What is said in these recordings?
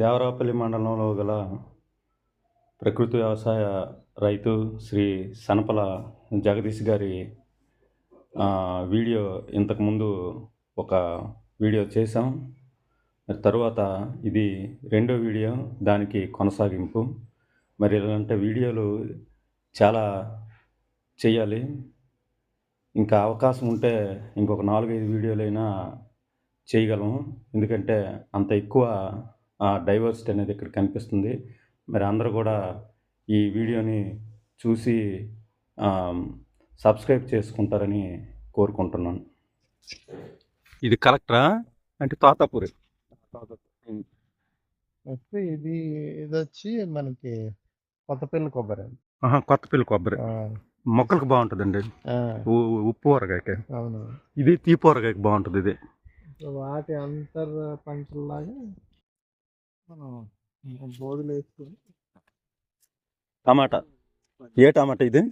దేవరాపల్లి మండలంలో గల ప్రకృతి వ్యవసాయ రైతు శ్రీ సనపల జగదీష్ గారి వీడియో ఇంతకుముందు ఒక వీడియో చేసాం మరి తరువాత ఇది రెండో వీడియో దానికి కొనసాగింపు. మరి ఇలాంటి వీడియోలు చాలా చేయాలి. ఇంకా అవకాశం ఉంటే ఇంకొక నాలుగైదు వీడియోలైనా చేయగలము. ఎందుకంటే అంత ఎక్కువ డైవర్సిటీ అనేది ఇక్కడ కనిపిస్తుంది. మరి అందరూ కూడా ఈ వీడియోని చూసి ఆ, సబ్స్క్రైబ్ చేసుకుంటారని కోరుకుంటున్నాను. ఇది కలెక్టరా? అంటే తోతాపూరి. నెక్స్ట్ ఇది ఇది వచ్చి మనకి కొత్తపల్లి కొబ్బరి అండి. కొత్తపల్లి కొబ్బరి. మొక్కలకు బాగుంటుందండి. ఉప్పు ఊరగాయకి. అవును. ఇది తీపి ఊరగాయకి బాగుంటుంది ఇది. వాటి అంతర్ పంటల్లాగా మనం బోధులు వేసుకొని. టమాటా. ఏ టమాటా ఇది?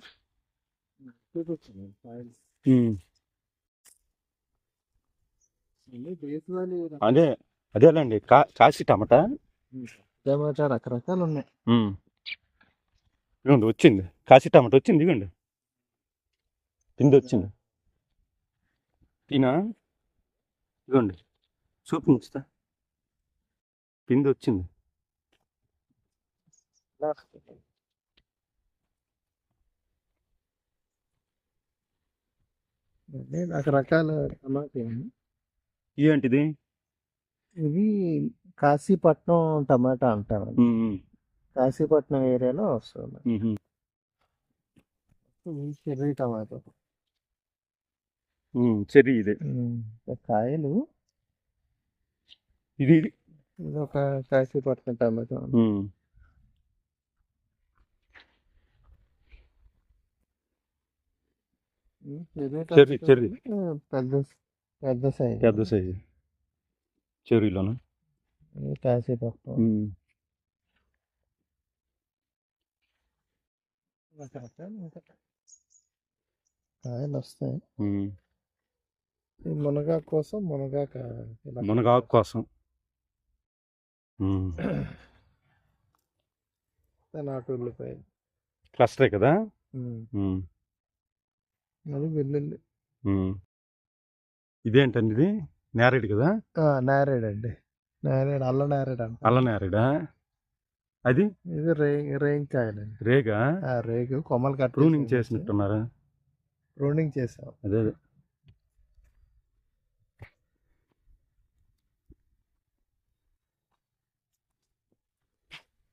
దేశవాళీ అదే అదేలేండి కా కాశీ టమాటా. టమాటా రకరకాలు ఉన్నాయి. ఉమ్. ఇదిగోండి వచ్చింది. కాశీ టమాటా వచ్చింది ఇదిగోండి. పిండి వచ్చింది. తినా? ఇదిగోండి. సూప్ ఉంచుతా. పిండి వచ్చింది రకరకాల. ఇదేంటిది? ఇవి కాశీపట్నం టమాటా అంటారు కాశీపట్నం ఏరియాలో వస్తుంది. Cherry tomato. చెర్రీ ఇది. కాయలు. ఇది ఇది ఇది ఒక కాశీపట్నం టమాటో ఉమ్. Cherry cherry, tomato cherry. పెద్ద పెద్ద సైజ్ పెద్ద సైజు చెర్రీలోను ఇది కాశీపట్నం ఉమ్. రకరకాలు ఉంటాయి. కాయలు వస్తాయి ఉమ్. ఈ మునగా కోసం మునగాక ఇలా మునగాకు కోసం ఉమ్. నాటు ఉల్లిపాయ క్లస్టరే కదా? అది వెల్లుల్లి. ఇదేంటండి ఇది? నేరేడు కదా? నేరేడు అండి. నేరేడు అల్ల నేరేడు అంట అల్ల నేరేడా అది? ఇది రే రేంకాయలండి రేగా? ఆ రేగు. కొమ్మలు కట్ ప్రూనింగ్ చేసినట్టున్నారా? ప్రూనింగ్ చేసాం. అదే అదే.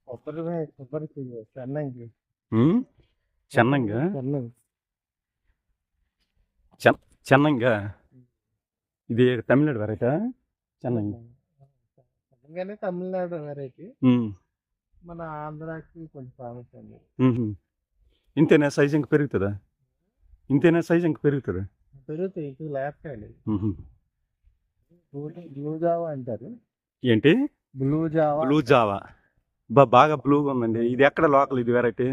కొబ్బరి కొబ్బరికి చెన్నంగి? చెన్నంగా? చెన్నంగి. చెన్నంగా? ఇది తమిళనాడు వెరైటా చెన్నంగా. తెలంగాణ తమిళనాడు వెరైటీ మన ఆంధ్రాకి కొంచెం ఉంది. ఉహు. ఇంతేనా సైజ్ ఇంక పెరుగుతుందా? ఇంతేనా సైజ్ ఇంక పెరుగుతుందా? పెరుగుతాయి ఇది లేపకాయలు. బ్లూ జావా అంటారు. ఏంటి? Blue Java blue Java. బా బాగా బ్లూగా ఉందండి. ఇది ఎక్కడ లోకల్ ఇది వెరైటీ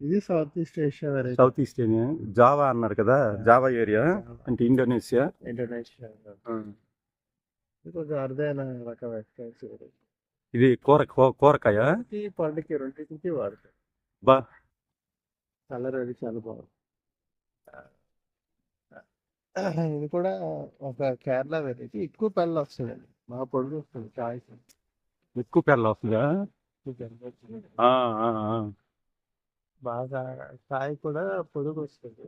ఇది south east Asia variety south east area Java అన్నారు కదా. జావా ఏరియా అంటే ఇండోనేషియా ఇండోనేషియా ఇది కొంచెం అరుదైన రకం ఇది. కూర కూరకాయ? ఈ పండుకి రెండింటికి వాడతారు. బా. కలర్ అది చాలా బాగుంది. ఇది కూడా ఒక కేరళ వెరైటీ ఎక్కువ పళ్ళు వస్తుందండి. బాగా పొడుగు వస్తుంది కాయ ఎక్కువ పెళ్ళ వస్తుందా? బాగా కాయ కూడా పొడుగు వస్తుంది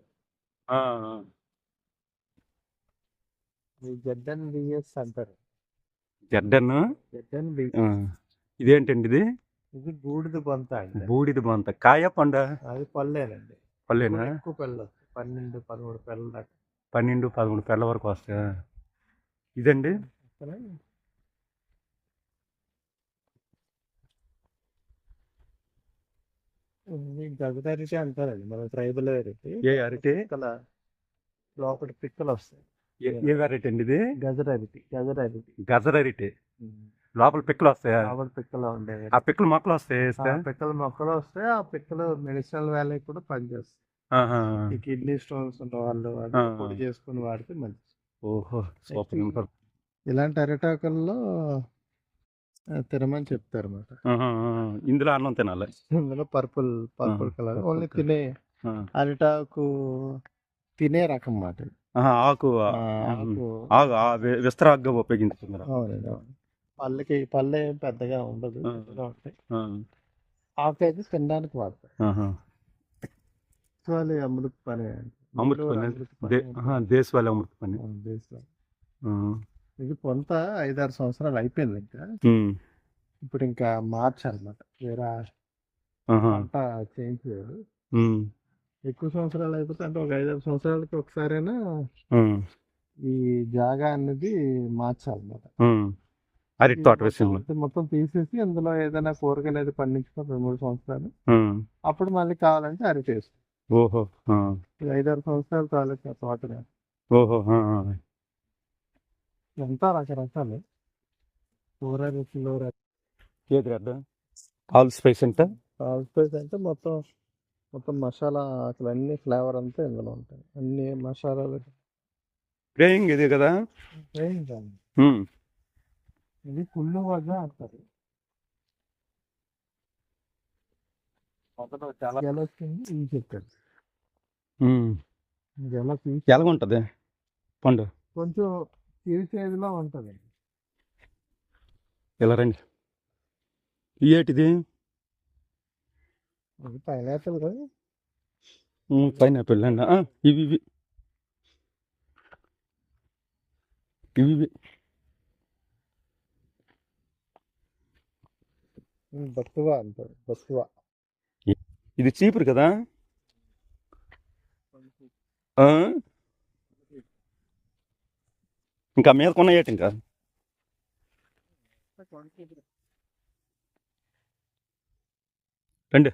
జడ్డన్ బిఎస్ అంటారు. జడ్డన్ జడ్డన్. ఇదేంటండి ఇది? ఇది బూడిద బొంత బూడిద బంత కాయ పండ? అది పళ్ళేనండి పల్లెనా? కూడా ఎక్కువ పళ్ళు. వస్తాయి పన్నెండు పదమూడు పళ్ళు దాకా. పన్నెండు పదమూడు పెళ్ళ వరకు వస్తాయా? ఇదండి? ఇది గగదరిటి అంటారండి మన ట్రైబల్ వెరైటీ ఏ అరటి? పిక్కల లోపల పిక్కలు వస్తాయి. ఏ- వెరైటీ అండి ఇది? గజరరిటి గజరరిటి గజర అరటి. లోపల పిక్కలు వస్తాయా? లోపల పిక్కలు ఉండేవి. ఆ పిక్కలు మొక్కలు వస్తాయి? పిక్కలు మొక్కలు వస్తాయి ఆ పిక్కలు మెడిసినల్ వాల్యూ కూడా పనిచేస్తాయి. ఈ కిడ్నీ స్టోన్స్ ఉన్న వాళ్ళు. పొడి చేసుకుని వాడితే మంచిది. ఓహో సూపర్. ఇలాంటి అరిటాకుల్లో తినమని చెప్తారు అన్నమాట. ఇందులో అన్నం తినాలి. ఇందులో పర్పుల్ పర్పుల్ కలర్. ఓన్లీ. తినే. అరిటాకు తినే రకం మాట ఆకు ఆ, ఆకు ఆకు. ఆకు ఆ వి- విస్తరాకుగా ఉపయోగించుతున్నారు అవునండి అవును. పళ్ళకి పళ్ళు ఏం పెద్దగా ఉండదు ఆకు అయితే తినడానికి వాడతారు. అమృత పని అమృత పని. దేశవాళీ అమృత పని. దేశం. ఇది కొంత ఐదారు సంవత్సరాలు అయిపోయింది ఇంకా. ఇప్పుడు ఇంకా మార్చాలన్నమాట వేరే ఆహా. పంట చేంజ్ ఉమ్. ఎక్కువ సంవత్సరాలు అయిపోతే అంటే ఒక ఐదారు సంవత్సరాలకి ఒకసారైనా. ఈ జాగా అనేది మార్చాలన్నమాట. అరటి తోట విషయంలో మొత్తం- తీసేసి అందులో ఏదైనా కూరగాయలు అనేది పండించుకుని రెండు మూడు సంవత్సరాలు. అప్పుడు మళ్ళీ కావాలంటే అరటి వేస్తాం ఓహో ఐదారు సంవత్సరాలు తాలూకా తోటగా ఓహో. ఎంత రకరకాలు కూర రుచిలో ఏది రెడ్ ఆల్ స్పైస్ అంటే? స్పైస్ అంటే మొత్తం మొత్తం మసాలా అక్కడ అన్ని ఫ్లేవర్ అంతా ఇందులో ఉంటాయి. అన్ని మసాలాలు. ప్రేయింగ్ ఇది కదా? ఉమ్. ఇది కుళ్ళు వద్ద అంటారు. చాలా గెల వచ్చింది చెప్పారు. తీసి ఎలాగుంటది? పండు. కొంచెం తీసేదిలో ఉంటుంది? ఇలా రండి. ఏటిది? ఇది పైనాపిల్ కదా. పైనాపిల్ అండి ఇవి ఇవి. ఇవి ఇవి. బస్తువా అంటారు. బస్తువా ఇది చీపురు కదా? ఇంకా మీద కొన్నాయేటి ఇంకా. రండి.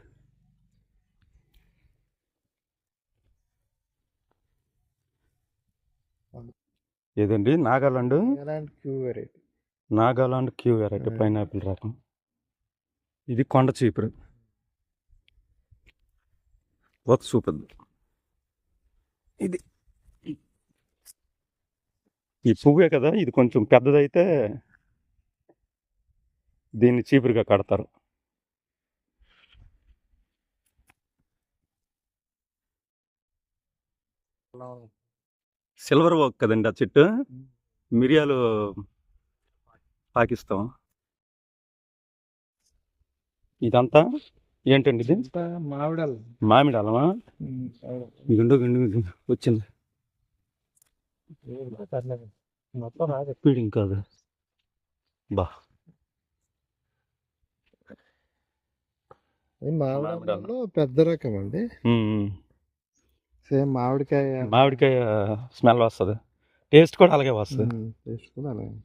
ఏదండి? నాగాలాండ్? ఎలాంటి Kew variety. Nagaland Kew variety pineapple రకం. ఇది కొండ చీపురు. ఒక చూపద్దు ఇది ఈ పువ్వే కదా ఇది కొంచెం పెద్దదైతే దీన్ని చీపురుగా కడతారు. సిల్వర్ ఓక్ కదండి ఆ చెట్టు? మిరియాలు పాకిస్తాం ఇదంతా? ఏంటండి ఇది? మామిడాలు. మామిడి అలమా గుండు గుండు గుండు వచ్చింది. మొత్తం ఫీడింగ్ కాదు బా. పెద్ద రకం అండి. సేమ్ మామిడికాయ. మామిడికాయ స్మెల్ వస్తుంది. టేస్ట్ కూడా అలాగే వస్తుంది. టేస్ట్ కూడా అలాగే.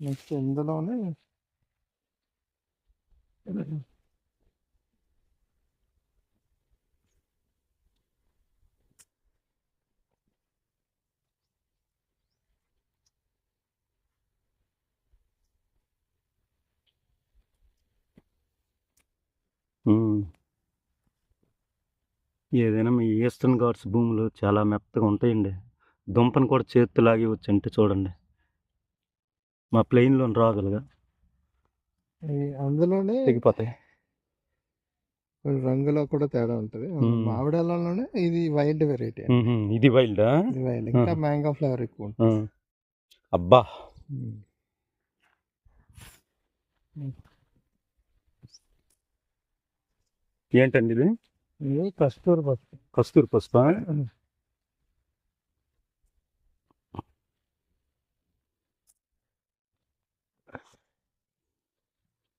నెక్స్ట్ ఇందులోనే ఏదైనా మీ ఈస్టర్న్ ఘాట్స్ భూములు చాలా మెత్తగా ఉంటాయండి. దుంపను కూడా చేత్తో లాగి వచ్చంటే చూడండి. మా ప్లెయిన్లో రాగలుగా. అందులోనే తెగిపోతాయి. రంగులో కూడా తేడా ఉంటుంది. మామిడాలలోనే ఇది వైల్డ్ వెరైటీ ఇది వైల్డా? ఇది వైల్డ్. ఇంకా. మ్యాంగో ఫ్లేవర్ ఎక్కువ ఉంటుంది. అబ్బా! ఏంటండి ఇది? ఇది కస్తూరి పసుపు. కస్తూరి పసుప?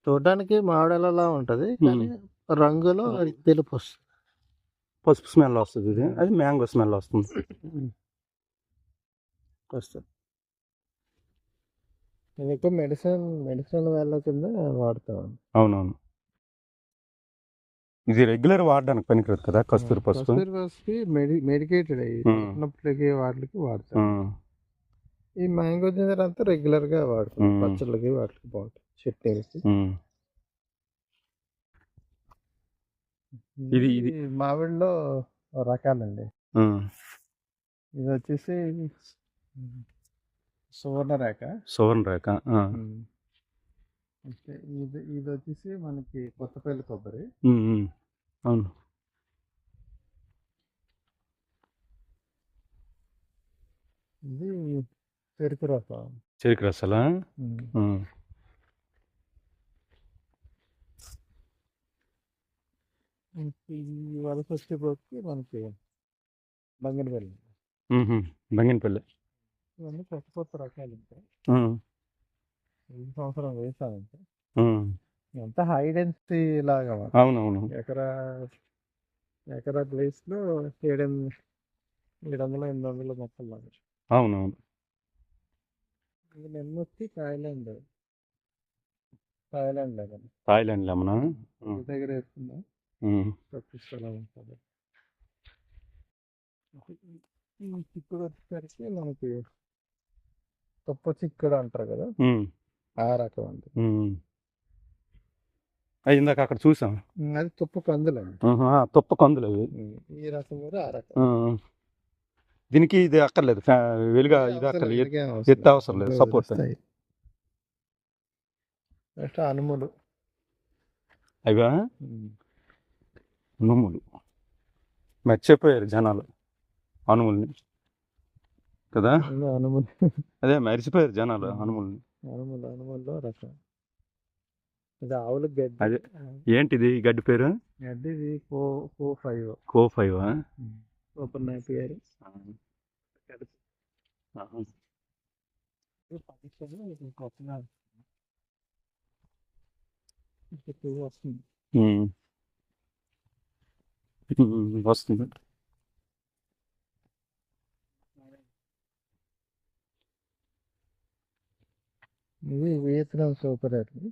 చూడడానికి మామిడాలలా ఉంటది కానీ రంగులో తెలుపు వస్తుంది. పసుపు స్మెల్ వస్తుంది ఇది. అది మ్యాంగో స్మెల్ వస్తుంది. ఎక్కువ మెడిసిన్ మెడిసిన్ వేళ్ళ కింద వాడతాను. అవునవును. ఇది రెగ్యులర్ వాడడానికి పనికిరాదు కదా కస్తూరి పసుపు కస్తూరి పసుపు మెడి మెడికేటెడ్ అయ్యి ఉమ్. చిన్నప్పటికి వాటికి వాడతాం. ఈ మ్యాంగో జింజర్ అంతా రెగ్యులర్గా వాడుతాం. పచ్చళ్ళకి వాటికి బాగుంటాయి. చట్నీలకి. ఇది- ఇది- మామిడిలో రకాలండి. ఇది వచ్చేసి సువర్ణరేఖ. సువర్ణ రేఖ ఓకే ఇది ఇది వచ్చేసి మనకి కొత్తపల్లి కొబ్బరి. అవును. ఇది చెరుకు రసం. చెరుకు రసాలా? వలస వచ్చేపోకి మనకి బంగినపల్లి. బంగినపల్లి. ఇవన్నీ కొత్త కొత్త రకాలు ఉంటాయి. ఈ సంవత్సరం వేసామంటే ఆ. ఎంత హై డెన్సిటీ లాగా. అవునవును. ఎకరా ఎకరా ప్లేస్లో ఏడు ఏడు వందల ఎనిమిది వందల మొక్కలు లాగా అవునవును. ఇది నెమ్మొచ్చి థాయిలాండ్ థాయిలాండ్ లాగా థాయిలాండ్ లెమనా దగ్గర వేసుకుందాం. తప్పిస్తే ఎలా ఉంటుంది. చిక్కుడు వచ్చేసరికి మనకి తప్ప చిక్కుడు అంటారు కదా. ఆ రకం అండి. ఇందాక అక్కడ చూసాం. అది తుప్ప కందులండి ఆహా, తుప్ప కందులు అవి. ఈ రకం కూడా ఆ రకం. దీనికి ఇది అక్కర్లేదు. వెలుగా ఇది అక్కర్లేదు. ఎత్తు అవసరం లేదు. సపోర్ట్. నెక్స్ట్ అనుములు. అవిగా నుమ్ములు మర్చిపోయారు జనాలు అనుముల్ని. కదా? అనుములు అదే మర్చిపోయారు జనాలు అనుముల్ని. రకం. ఇది ఆవులు గడ్డి. అదే. ఏంటిది ఈ గడ్డి పేరు? గడ్డి ఇది co co five. Co five open వస్తుంది. వస్తుంది. ఇది Vietnam super early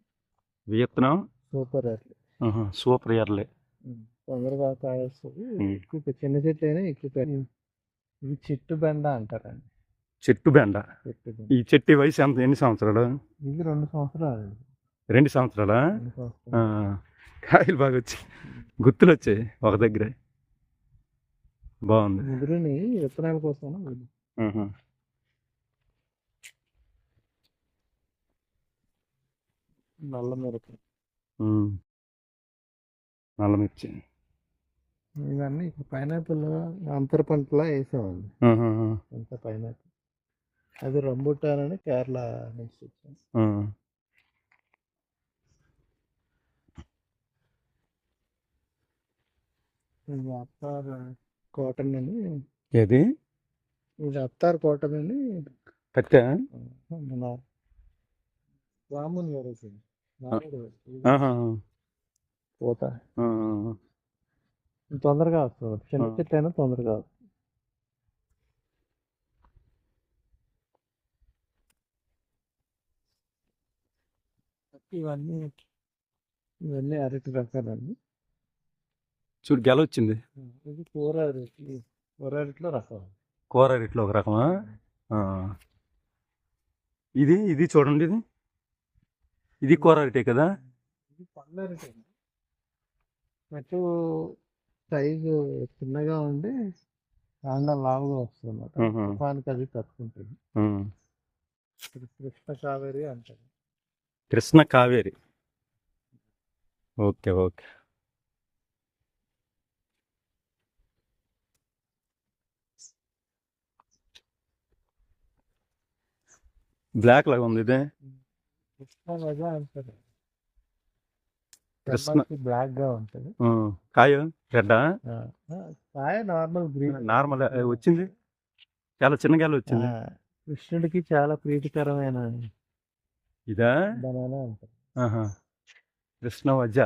Vietnam? Super early super early తొందరగా కాయస్తుంది. ఎక్కువ చిన్న చెట్టు అయినా ఎక్కువ ఇది చెట్టు బెండ అంటారండి. చెట్టు బెండ? ఈ చెట్టు వయసు ఎంత? ఎన్ని సంవత్సరాలు? ఇది రెండు సంవత్సరాలు. రెండు సంవత్సరాలు? కాయలు బాగా వచ్చాయి. గుర్తులు వచ్చాయి ఒక దగ్గర. బాగుంది. ముదురుని విత్తనాల కోసం నల్ల మిరప. నల్ల మిర్చి. ఇవన్నీ పైనాపిల్ అంతర పంటలా వేసామండి అంత పైనాపిల్. అది రంబుటాన్ అని కేరళ నుంచి. ఇది అత్తార్ కాటన్ అని. ఏది? ఇది అత్తార్ కాటన్ అని. మన రాముని వెరైటీ ఆహా. పోత. తొందరగా వస్తుంది చిన్న. చెట్టు అయినా తొందరగా ఇవన్నీ ఇవన్నీ అరటి రకాలండి. చూడు గెల వచ్చింది ఇది కూర అరటి కూర అరటిలో రకం కూర రేట్లో ఒక రకమా. ఇది ఇది చూడండి ఇది. ఇది కూర కదా? ఇది పండ్ల అరటి మెట్టు సైజు చిన్నగా ఉండి కాండం లావుగా వస్తుంది అన్నమాట. తుఫానికి అది తట్టుకుంటుంది. కృష్ణ కావేరి అంటారు. Krishna Kaveri. Okay okay. Black లాగా ఉంది ఇది? కృష్ణ గజ అంటారు. కృష్ణ బ్లాక్గా ఉంటుంది. కాయ ఆ, కాయ నార్మల్ గ్రీన్. నార్మల్ వచ్చింది? చాలా చిన్న గెల వచ్చింది. కృష్ణుడికి చాలా ప్రీతికరమైన ఇదా? బనానా అంటారు. కృష్ణ వజ్జ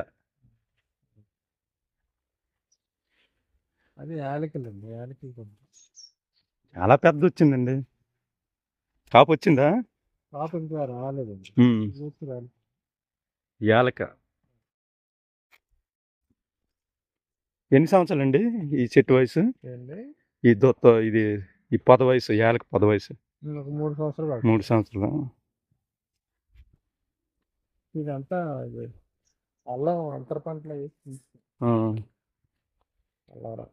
అది యాలకులండి యాలకులు కొంచెం. చాలా పెద్ద వచ్చిందండి కాపు వచ్చిందా? పాప ఇంకా రాలేదు యాలక. ఎన్ని సంవత్సరాలు అండి ఈ చెట్టు వయసు? ఈ దొత్త ఇది ఈ పొద వయసు యాలక పొద వయసు. మూడు సంవత్సరాలు. మూడు సంవత్సరాలు? ఇదంతా ఇది అల్లం అంతర పంటలు అల్లం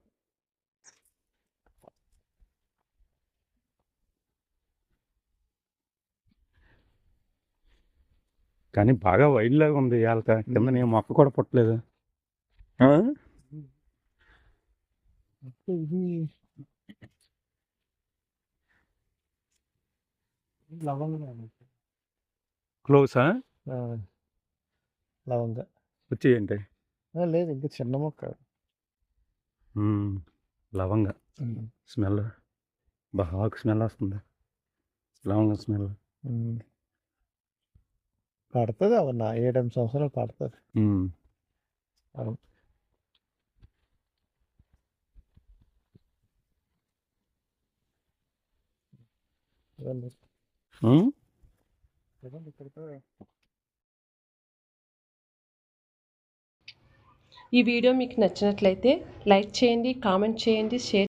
కానీ బాగా వైల్డ్ లాగా ఉంది ఇవాళ కింద నేను మొక్క కూడా పుట్టలేదు. క్లోజా లవంగ. వచ్చేయండి. ఆ, లేదు ఇంకా చిన్న మొక్క. లవంగ. స్మెల్. బాగా స్మెల్ వస్తుంది. లవంగ స్మెల్. పడుతుంది అవన్న ఏడెనిమిది సంవత్సరాలు పడుతుంది. అవును. ఈ వీడియో మీకు నచ్చినట్లయితే లైక్ చేయండి కామెంట్ చేయండి షేర్